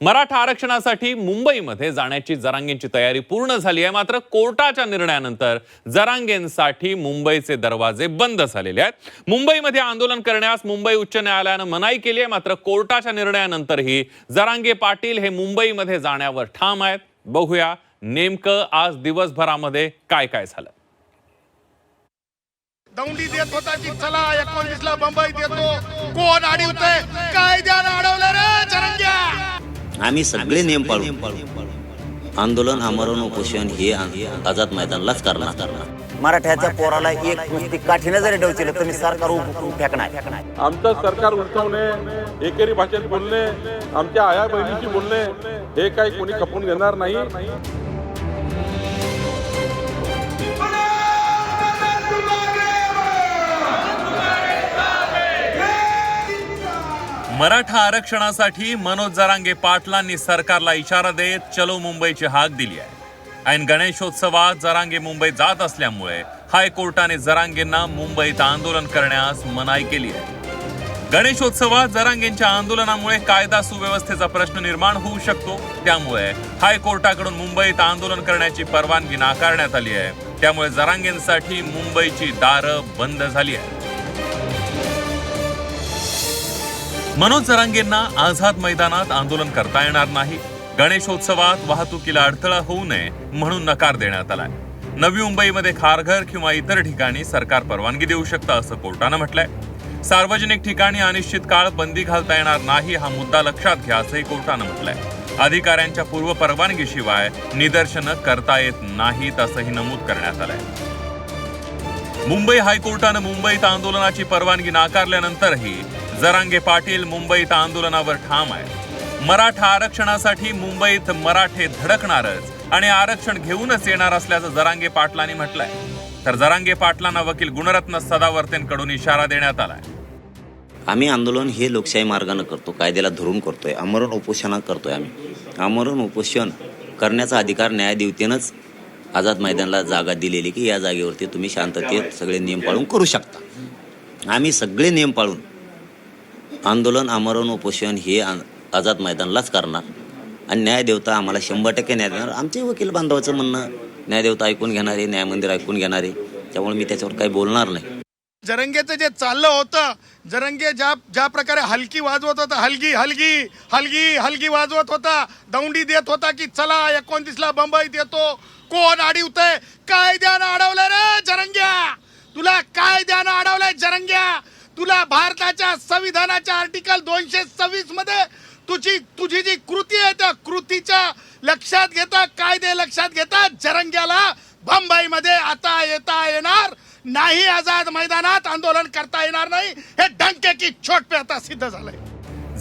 मराठा आरक्षणासाठी मुंबईमध्ये जाण्याची जरांगेंची तयारी पूर्ण झाली आहे. मात्र कोर्टाच्या निर्णयानंतर जरांगेंसाठी मुंबईचे दरवाजे बंद झालेले आहेत. मुंबईमध्ये आंदोलन करण्यास मुंबई उच्च न्यायालयानं मनाई केली आहे. मात्र कोर्टाच्या निर्णयानंतरही जरांगे पाटील हे मुंबईमध्ये जाण्यावर ठाम आहेत. बघूया नेमकं आज दिवसभरामध्ये काय काय झालं. दौंडी देत होता की चला एकोणतीसला मुंबई देतो. कोण अडवतंय कायद्यानं. अडवलं आम्ही सगळे नियम पाळू. आंदोलन आमरण उपोषण हे आ- आझाद मैदानलाच करणार. मराठ्याच्या पोराला एक नुसती काठीने जरी डवचिलं तर मी सरकार उभं फेकणार. आमचं सरकार उलटवणे एकेरी भाषेत बोलणे आमच्या आया बहिणीशी बोलणे हे काही कोणी खपून घेणार नाही. मराठा आरक्षणासाठी मनोज जरांगे पाटलांनी सरकारला इशारा देत चलो मुंबईची हाक दिली आहे. ऐन गणेशोत्सवात जरांगे मुंबईत जात असल्यामुळे हायकोर्टाने जरांगेंना मुंबईत आंदोलन करण्यास मनाई केली आहे. गणेशोत्सवात जरांगेंच्या आंदोलनामुळे कायदा सुव्यवस्थेचा प्रश्न निर्माण होऊ शकतो. त्यामुळे हायकोर्टाकडून मुंबईत आंदोलन करण्याची परवानगी नाकारण्यात आली आहे. त्यामुळे जरांगेंसाठी मुंबईची दारं बंद झाली आहे मनोज जरांगेंना आझाद मैदानात आंदोलन करता येणार नाही. गणेशोत्सवात वाहतुकीला अडथळा होऊ नये म्हणून नकार देण्यात आलाय. नवी मुंबईमध्ये खारघर किंवा इतर ठिकाणी सरकार परवानगी देऊ शकतं असं कोर्टानं म्हटलंय. सार्वजनिक ठिकाणी अनिश्चित काळ बंदी घालता येणार नाही हा मुद्दा लक्षात घ्या असंही कोर्टानं म्हटलंय. अधिकाऱ्यांच्या पूर्व परवानगीशिवाय निदर्शनं करता येत नाहीत असंही नमूद करण्यात आलंय. मुंबई हायकोर्टानं मुंबईत आंदोलनाची परवानगी नाकारल्यानंतरही जरांगे पाटील मुंबईत आंदोलनावर ठाम आहे मराठा आरक्षणासाठी मुंबईत मराठे धडकणारच आणि आरक्षण घेऊनच येणार असल्याचं जरांगे पाटलांनी म्हटलंय. तर जरांगे पाटलांना वकील गुणरत्न सदावर्तेंकडून इशारा देण्यात आलाय. आम्ही आंदोलन हे लोकशाही मार्गानं करतो कायद्याला धरून करतोय आमरण उपोषण करतोय आम्ही. आमरण उपोषण करण्याचा अधिकार न्यायदेवतेनंच आझाद मैदानाला जागा दिलेली की या जागेवरती तुम्ही शांततेत सगळे नियम पाळून करू शकता. आम्ही सगळे नियम पाळून आंदोलन आमरण उपोषण हे आझाद मैदानलाच करणार. आणि न्यायदेवता आम्हाला शंभर टक्के न्याय देणार. आमचे वकील बांधवाचं म्हणणं न्यायदेवता ऐकून घेणारे न्याय मंदिर ऐकून घेणारे त्यामुळे मी त्याच्यावर काही बोलणार नाही. जरंगेचं जे चाललं होतं जरंगे ज्या ज्या प्रकारे हलकी वाजवत होता हलगी हलगी हलगी हलगी वाजवत होता दौंडी देत होता की चला एकोणतीसला बंबई येतो कोण अडवतंय? कायद्यानं अडवलं रे जरंग्या. तुला कायद्यानं अडवलंय जरंग्या. तुला भारताच्या संविधानाच्या आर्टिकल दोनशे सव्वीसमध्ये तुझी तुझी जी कृती आहे त्या कृतीच्या लक्षात घेता कायदे लक्षात घेता जरंग्याला बंबईमध्ये आता येता येणार नाही आझाद मैदानात आंदोलन करता येणार नाही. हे डंके की छोट पे आता सिद्ध झालंय.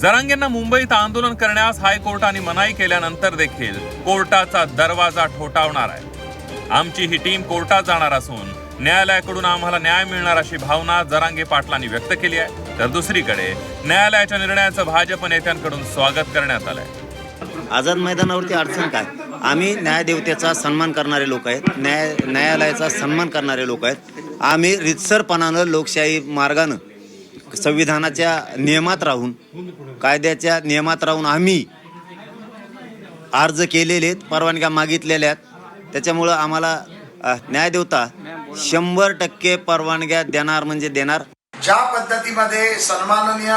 जरांगेंना मुंबईत आंदोलन करण्यास हायकोर्टाने मनाई केल्यानंतर देखील कोर्टाचा दरवाजा ठोठावणार आहे. आमची ही टीम कोर्टात जाणार असून न्यायालयाकडून आम्हाला न्याय मिळणार अशी भावना जरांगे पाटलांनी व्यक्त केली आहे. तर दुसरीकडे न्यायालयाच्या निर्णयाचं भाजप नेत्यांकडून स्वागत करण्यात आलंय. आझाद मैदानावरती अडचण काय? आम्ही न्यायदेवतेचा सन्मान करणारे लोक आहेत. न्याय न्यायालयाचा सन्मान करणारे लोक आहेत. आम्ही रितसरपणानं लोकशाही मार्गानं संविधानाच्या नियमात राहून कायद्याच्या नियमात राहून आम्ही अर्ज केलेले आहेत परवानग्या मागितलेल्या आहेत. त्याच्यामुळं आम्हाला न्यायदेवता शंभर टक्के परवानग्या देणार म्हणजे देणार. ज्या पद्धतीमध्ये सन्माननीय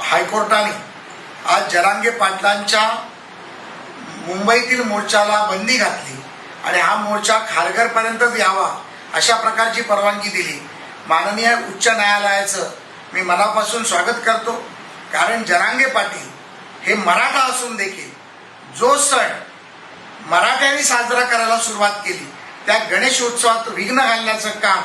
हायकोर्टाने आज जरांगे पाटलांच्या मुंबईतील मोर्चाला बंदी घातली आणि हा मोर्चा खारघरपर्यंतच यावा अशा प्रकारची परवानगी दिली. माननीय उच्च न्यायालयाचं मी मनापासून स्वागत करतो. कारण जरांगे पाटील हे मराठा असून देखील जो सण मराठ्यांनी साजरा करायला सुरुवात केली. त्या गणेशोत्सवात विघ्न घालण्याचं काम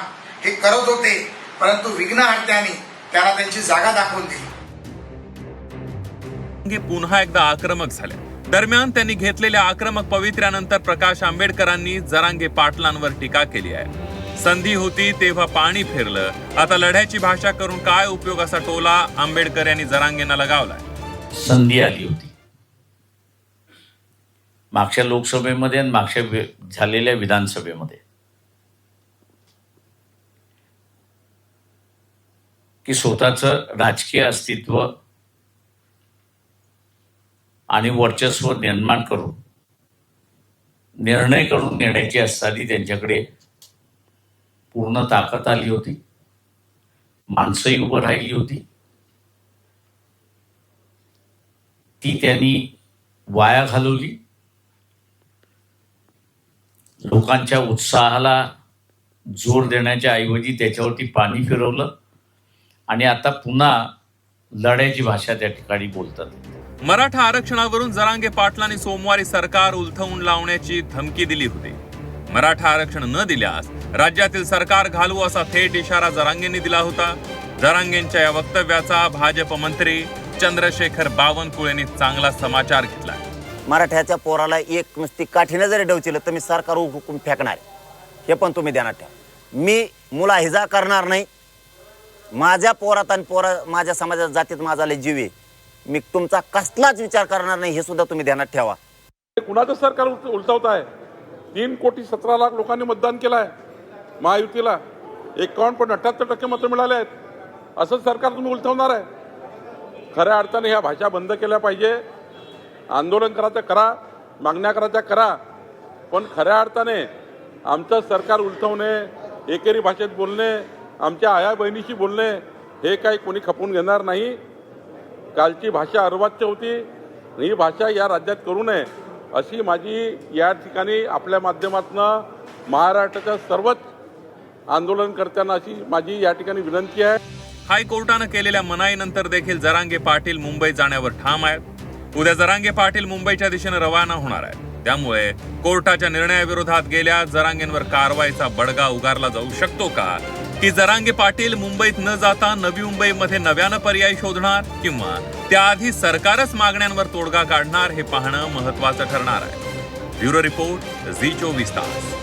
हे करत होते परंतु विघ्नहर्त्यांनी त्यांना त्यांची जागा दाखवून दिली. पुन्हा एकदा आक्रमक झाले. दरम्यान त्यांनी घेतलेल्या आक्रमक पवित्र्यानंतर प्रकाश आंबेडकरांनी जरांगे पाटलांवर टीका केली आहे. संधी होती तेव्हा पाणी फिरलं. आता लढ्याची भाषा करून काय उपयोग असा टोला आंबेडकर यांनी जरांगेंना लगावलाय? संधी आली होती. मागच्या लोकसभेमध्ये आणि मागच्या झालेल्या विधानसभेमध्ये. की स्वतःचं राजकीय अस्तित्व आणि वर्चस्व निर्माण करून निर्णय करून घेण्याची असताना त्यांच्याकडे पूर्ण ताकद आली होती. माणसंही उभं राहिली होती. ती त्यांनी वाया घालवली. लोकांच्या उत्साहाला जोर देण्याच्या ऐवजी त्याच्यावरती पाणी फिरवलं. आणि आता पुन्हा लढ्याची भाषा त्या ठिकाणी बोलतात. मराठा आरक्षणावरून जरांगे पाटलांनी सोमवारी सरकार उलथवून लावण्याची धमकी दिली होती. मराठा आरक्षण न दिल्यास राज्यातील सरकार घालू असा थेट इशारा जरांगेंनी दिला होता. जरांगेंच्या या वक्तव्याचा भाजप मंत्री चंद्रशेखर बावनकुळेंनी चांगला समाचार घेतला. मराठ्याच्या पोराला एक नुसती काठीनं जरी डवचिलं तर मी सरकार हुकूम फेकणार हे पण तुम्ही ध्यानात ठेवा. मी मुला हिजा करणार नाही. माझ्या पोरात आणि पोरा माझ्या समाजात जातीत माझा लय जीव आहे. मी तुमचा कसलाच विचार करणार नाही हे सुद्धा तुम्ही ध्यानात ठेवा. हे कुणाचं सरकार उलटवत आहे तीन कोटी सतरा लाख लोकांनी मतदान केलं आहे महायुतीला. एकावन्न पॉईंट अठ्ठ्याहत्तर टक्के मतं मिळाले आहेत. असं सरकार तुम्ही उलटवणार आहे. खऱ्या अर्थाने ह्या भाषा बंद केल्या पाहिजे. आंदोलन करायचं करा मागण्या करायच्या करा. पण खऱ्या अर्थाने आमचं सरकार उलथवणे एकेरी भाषेत बोलणे आमच्या आया बहिणीशी बोलणे हे काही कोणी खपून घेणार नाही. कालची भाषा अर्वाच्य होती. ही भाषा या राज्यात करू नये अशी माझी या ठिकाणी आपल्या माध्यमातून महाराष्ट्राच्या सर्वच आंदोलनकर्त्यांना अशी माझी या ठिकाणी विनंती आहे. हायकोर्टानं केलेल्या मनाईनंतर देखील जरांगे पाटील मुंबईत जाण्यावर ठाम आहेत. उद्या जरांगे पाटील मुंबईच्या दिशेने रवाना होणार आहेत. त्यामुळे कोर्टाच्या निर्णयाविरोधात गेल्या जरांगेंवर कारवाईचा बडगा उगारला जाऊ शकतो का? की जरांगे पाटील मुंबईत न जाता नवी मुंबईमध्ये नव्यानं पर्याय शोधणार किंवा त्याआधी सरकारच मागण्यांवर तोडगा काढणार हे पाहणं महत्वाचं ठरणार आहे. ब्युरो रिपोर्ट झी चोवीस तास.